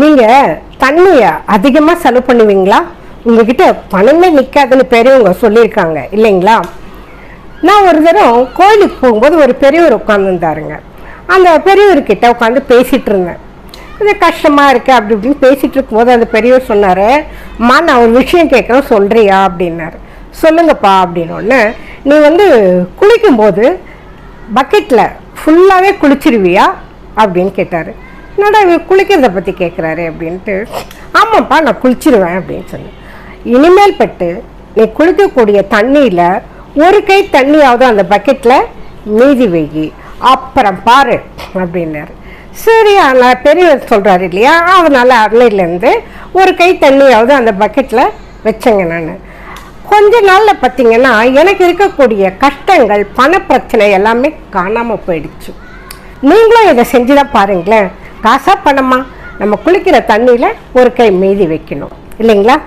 நீங்கள் தண்ணியை அதிகமாக செலவு பண்ணுவீங்களா? உங்ககிட்ட பணமே நிற்காதுன்னு பெரியவங்க சொல்லியிருக்காங்க இல்லைங்களா? நான் ஒரு தரம் கோயிலுக்கு போகும்போது ஒரு பெரியவர் உட்காந்துருந்தாருங்க அந்த பெரியவர்கிட்ட உட்காந்து பேசிகிட்டு இருந்தேன். இது கஷ்டமாக இருக்குது அப்படி இப்படின்னு பேசிகிட்டு இருக்கும்போது அந்த பெரியவர் சொன்னார் அம்மா நான் ஒரு விஷயம் கேட்குறேன் சொல்கிறியா அப்படின்னாரு. சொல்லுங்கப்பா அப்படின்னோடனே நீ வந்து குளிக்கும்போது பக்கெட்டில் ஃபுல்லாகவே குளிச்சிருவியா? அப்படின்னு கேட்டார். என்னடா இவர் குளிக்கிறத பற்றி கேட்குறாரு அப்படின்ட்டு ஆமாப்பா நான் குளிச்சிருவேன் அப்படின்னு சொன்னேன் இனிமேல் பட்டு நீ குளிக்கக்கூடிய தண்ணியில் ஒரு கை தண்ணியாவது அந்த பக்கெட்டில் மீதி வைகி அப்புறம் பாரு அப்படின்னாரு. சரி ஆனால் பெரியவர் சொல்கிறாரு இல்லையா? அதனால் அன்னையிலேருந்து ஒரு கை தண்ணியாவது அந்த பக்கெட்டில் வச்சேங்க நான். கொஞ்ச நாளில் பார்த்தீங்கன்னா எனக்கு இருக்கக்கூடிய கஷ்டங்கள் பண பிரச்சனை எல்லாமே காணாமல் போயிடுச்சு. நீங்களும் இதை செஞ்சு தான் பாருங்களேன். காசா பணமா? நம்ம குளிக்கிற தண்ணியில் ஒரு கை மீதி வைக்கணும். இல்லைங்களா?